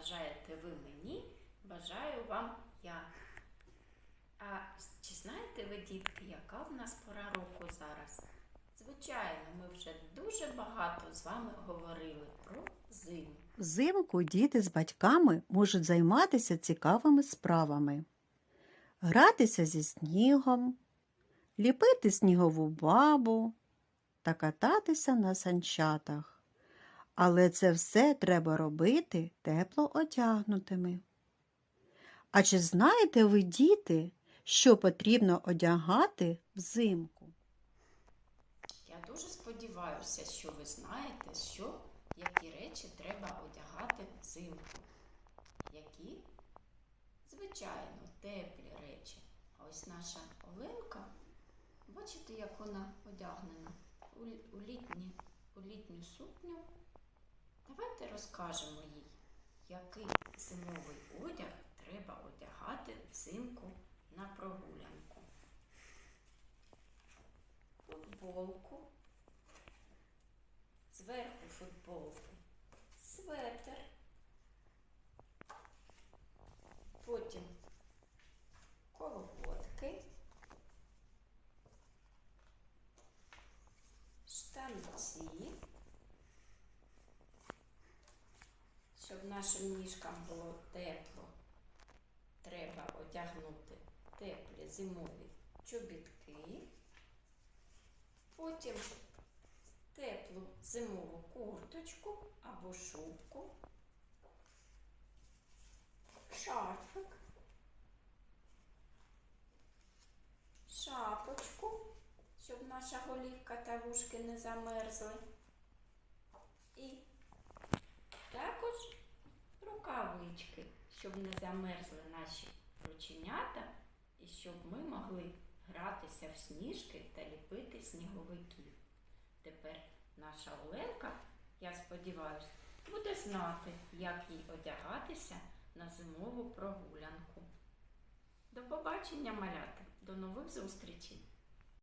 бажаєте ви мені, бажаю вам я. А чи знаєте ви, дітки, яка в нас пора року зараз? Звичайно, ми вже дуже багато з вами говорили про зиму. Взимку діти з батьками можуть займатися цікавими справами, гратися зі снігом, ліпити снігову бабу та кататися на санчатах. Але це все треба робити тепло одягнутими. А чи знаєте ви, діти, що потрібно одягати взимку? Я дуже сподіваюся, що ви знаєте, що які речі треба одягати взимку. Які? Звичайно, теплі речі. А ось наша Оленка, бачите, як вона одягнена у, літні, у літню сукню. Давайте розкажемо їй, який зимовий одяг треба одягати взимку на прогулянку. Футболку, зверху футболки, светр, потім колготки, штанці, щоб нашим ніжкам було тепло, треба одягнути теплі зимові чобітки. Потім теплу зимову курточку або шубку, шарфик, шапочку, щоб наша голівка та вушки не замерзли. І також рукавички, щоб не замерзли наші рученята і щоб ми могли гратися в сніжки та ліпити сніговиків. Тепер наша Оленка, я сподіваюся, буде знати, як їй одягатися на зимову прогулянку. До побачення, малята! До нових зустрічей!